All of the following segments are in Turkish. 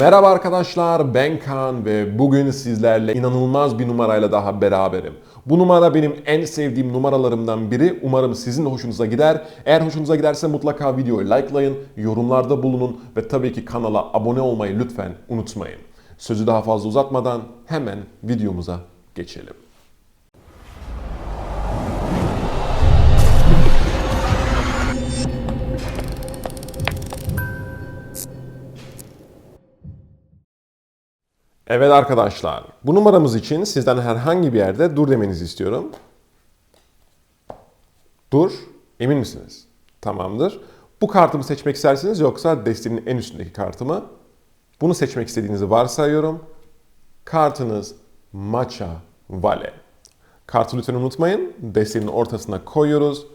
Merhaba arkadaşlar ben Kaan ve bugün sizlerle inanılmaz bir numarayla daha beraberim. Bu numara benim en sevdiğim numaralarımdan biri. Umarım sizin de hoşunuza gider. Eğer hoşunuza giderse mutlaka videoyu likelayın, yorumlarda bulunun ve tabii ki kanala abone olmayı lütfen unutmayın. Sözü daha fazla uzatmadan hemen videomuza geçelim. Evet arkadaşlar, bu numaramız için sizden herhangi bir yerde dur demenizi istiyorum. Dur, emin misiniz? Tamamdır. Bu kartımı seçmek isterseniz yoksa destenin en üstündeki kartımı. Bunu seçmek istediğinizi varsayıyorum. Kartınız Maça Vale. Kartı lütfen unutmayın. Destenin ortasına koyuyoruz.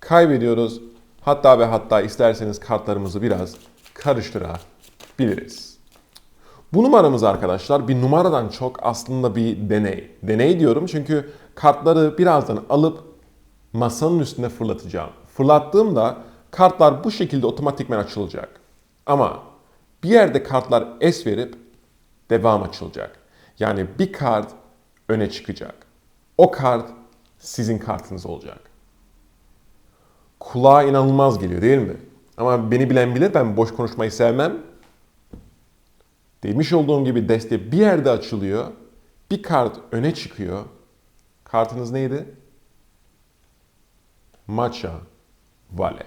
Kaybediyoruz. Hatta ve hatta isterseniz kartlarımızı biraz karıştırabiliriz. Bu numaramız arkadaşlar bir numaradan çok aslında bir deney. Deney diyorum çünkü kartları birazdan alıp masanın üstüne fırlatacağım. Fırlattığımda kartlar bu şekilde otomatikmen açılacak. Ama bir yerde kartlar es verip devam açılacak. Yani bir kart öne çıkacak. O kart sizin kartınız olacak. Kulağa inanılmaz geliyor değil mi? Ama beni bilen bilir ben boş konuşmayı sevmem. Demiş olduğum gibi deste bir yerde açılıyor. Bir kart öne çıkıyor. Kartınız neydi? Maça Vale.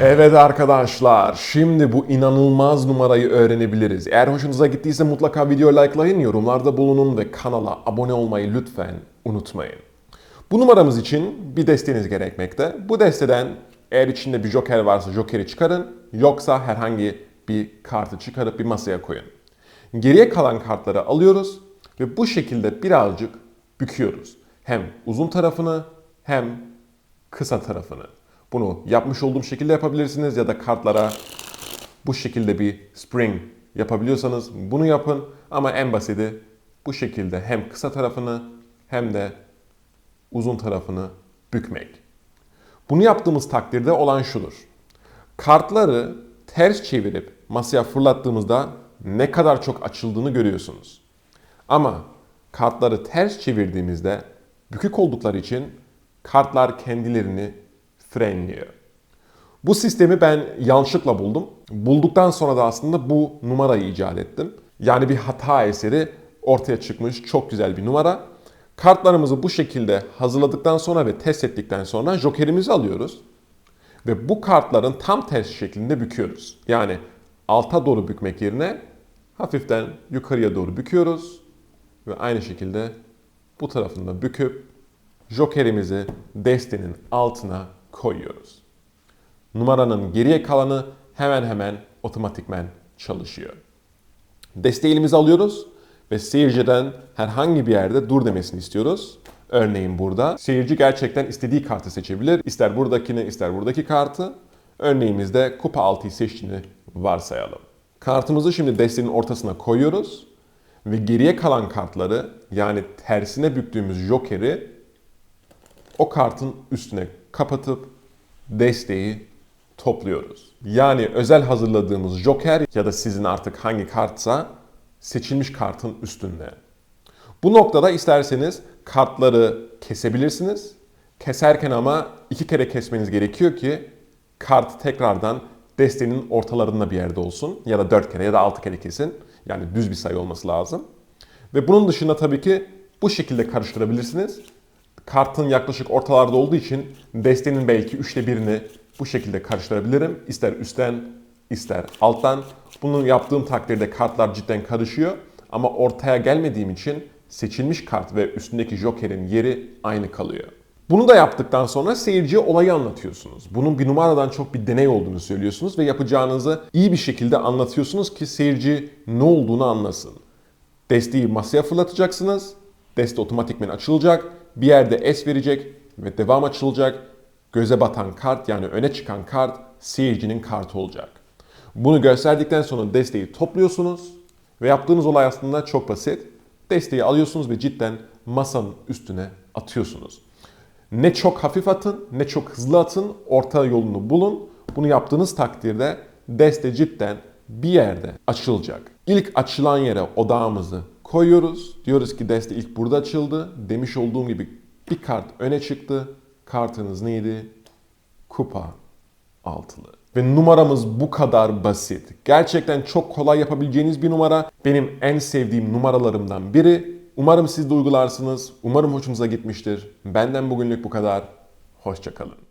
Evet arkadaşlar, şimdi bu inanılmaz numarayı öğrenebiliriz. Eğer hoşunuza gittiyse mutlaka video likelayın, yorumlarda bulunun ve kanala abone olmayı lütfen unutmayın. Bu numaramız için bir desteniz gerekmekte. Bu desteden eğer içinde bir joker varsa jokeri çıkarın, yoksa herhangi bir kartı çıkarıp bir masaya koyun. Geriye kalan kartları alıyoruz ve bu şekilde birazcık büküyoruz. Hem uzun tarafını hem kısa tarafını. Bunu yapmış olduğum şekilde yapabilirsiniz ya da kartlara bu şekilde bir spring yapabiliyorsanız bunu yapın. Ama en basiti bu şekilde hem kısa tarafını hem de uzun tarafını bükmek. Bunu yaptığımız takdirde olan şudur. Kartları ters çevirip masaya fırlattığımızda ne kadar çok açıldığını görüyorsunuz. Ama kartları ters çevirdiğimizde bükük oldukları için kartlar kendilerini frenliyor. Bu sistemi ben yanlışlıkla buldum. Bulduktan sonra da aslında bu numarayı icat ettim. Yani bir hata eseri ortaya çıkmış çok güzel bir numara. Kartlarımızı bu şekilde hazırladıktan sonra ve test ettikten sonra jokerimizi alıyoruz. Ve bu kartların tam tersi şeklinde büküyoruz. Yani alta doğru bükmek yerine hafiften yukarıya doğru büküyoruz. Ve aynı şekilde bu tarafında büküp jokerimizi destenin altına koyuyoruz. Numaranın geriye kalanı hemen hemen otomatikmen çalışıyor. Desteği elimize alıyoruz ve seyirciden herhangi bir yerde dur demesini istiyoruz. Örneğin burada seyirci gerçekten istediği kartı seçebilir. İster buradakini ister buradaki kartı. Örneğimizde kupa 6'yı seçtiğini varsayalım. Kartımızı şimdi destenin ortasına koyuyoruz ve geriye kalan kartları yani tersine büktüğümüz jokeri o kartın üstüne kapatıp desteği topluyoruz. Yani özel hazırladığımız joker ya da sizin artık hangi kartsa seçilmiş kartın üstünde. Bu noktada isterseniz kartları kesebilirsiniz. Keserken ama iki kere kesmeniz gerekiyor ki kart tekrardan destenin ortalarında bir yerde olsun. Ya da dört kere ya da altı kere kesin. Yani düz bir sayı olması lazım. Ve bunun dışında tabii ki bu şekilde karıştırabilirsiniz. Kartın yaklaşık ortalarda olduğu için destenin belki üçte birini bu şekilde karıştırabilirim. İster üstten ister alttan. Bunu yaptığım takdirde kartlar cidden karışıyor. Ama ortaya gelmediğim için seçilmiş kart ve üstündeki jokerin yeri aynı kalıyor. Bunu da yaptıktan sonra seyirciye olayı anlatıyorsunuz. Bunun bir numaradan çok bir deney olduğunu söylüyorsunuz ve yapacağınızı iyi bir şekilde anlatıyorsunuz ki seyirci ne olduğunu anlasın. Desteği masaya fırlatacaksınız. Deste otomatikmen açılacak. Bir yerde es verecek ve devam açılacak. Göze batan kart yani öne çıkan kart seyircinin kartı olacak. Bunu gösterdikten sonra desteği topluyorsunuz ve yaptığınız olay aslında çok basit. Desteği alıyorsunuz ve cidden masanın üstüne atıyorsunuz. Ne çok hafif atın ne çok hızlı atın. Orta yolunu bulun. Bunu yaptığınız takdirde deste cidden bir yerde açılacak. İlk açılan yere odağımızı koyuyoruz. Diyoruz ki deste ilk burada açıldı. Demiş olduğum gibi bir kart öne çıktı. Kartınız neydi? Kupa altılı. Ve numaramız bu kadar basit. Gerçekten çok kolay yapabileceğiniz bir numara. Benim en sevdiğim numaralarımdan biri. Umarım siz de uygularsınız. Umarım hoşunuza gitmiştir. Benden bugünlük bu kadar. Hoşçakalın.